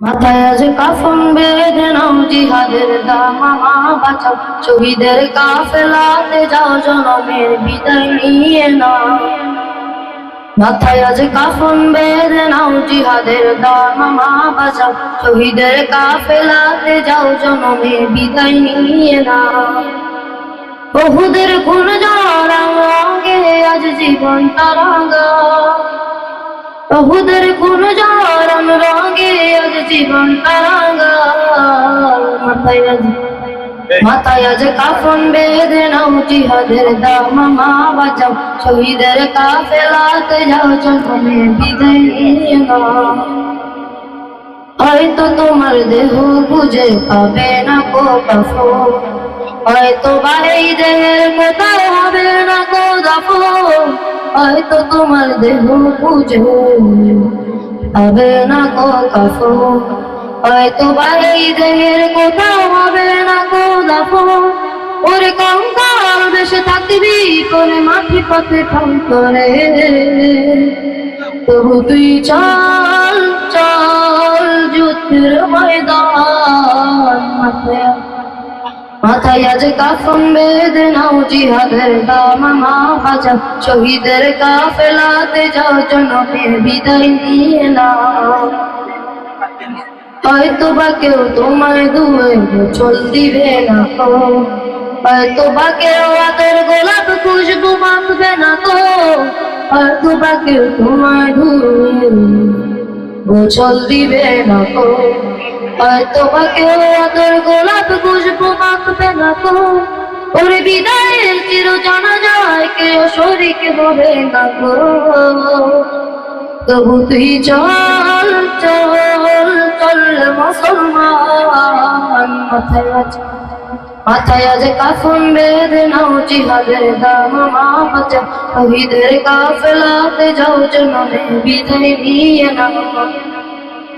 মাথায় আজ কাফন বেঁধে নাও জিহাদের দামামা বাঁচাও। শহীদের কাফেলাতে যাও, জনমের বিদায় নিয়ে নাও। মাথায় আজ কাফন বেঁধে নাও জিহাদের দামামা বাঁচাও। শহীদের কাফেলাতে যাও, জনমের বিদায় নিয়ে নাও। বহুদের কোন জরাঙ্গে আজ জীবন তারাঙ্গা বহুদের কোন আজ জীবন মাথায় আজ কাফন বেঁধে নাও জিহাদের দামামা বাঁচাও শহীদের কাফেলাতে যাও জন্মে বিদায় হয়তো তোমার দেহ বুঝে পাবে না কো কাফো হয়তো বাই দেহের কোথায় হবে না কো দাফো হয়তো তোমার দেহ বুঝে হবে না গো কাফো হয়তো বাই দেহের কোথাও হবে না গো দাফো ওরে কঙ্কাল বেশে থাকবি করে মাটি পথে ঠাম করে। তবু তুই চল চল যুদ্ধের ময়দান মাথায় মাথায় আজ কাফন বেঁধে নাও জিহাদের দামামা বাজা শহীদের কাফেলাতে যাও জনমের বিদায় নিয়ে নাও। হয়তো বা কেউ তোমায় দুয়ে চল দিবে না তো। হয়তো বা কেউ আদর গোলাপ খুশবু মাখবে না তো। হয়তো বা কেউ তোমায় ধুয়ে গোছল দিবে না তো। বা কেউ আদর গোলাপ খুশবু মাখবে না তো। ওরে বিদায়ের চির জানা যায় কেউ শরিক হবে না তো তবু তুই চল চল চল মুসলমান। মাথায় আজ মাথায় আজ কাফন বেঁধে নাও জিহাদের দামামা বাঁচা শহীদের কাফেলাতে যাও জনমে, বিদায় নিয়ে নাও।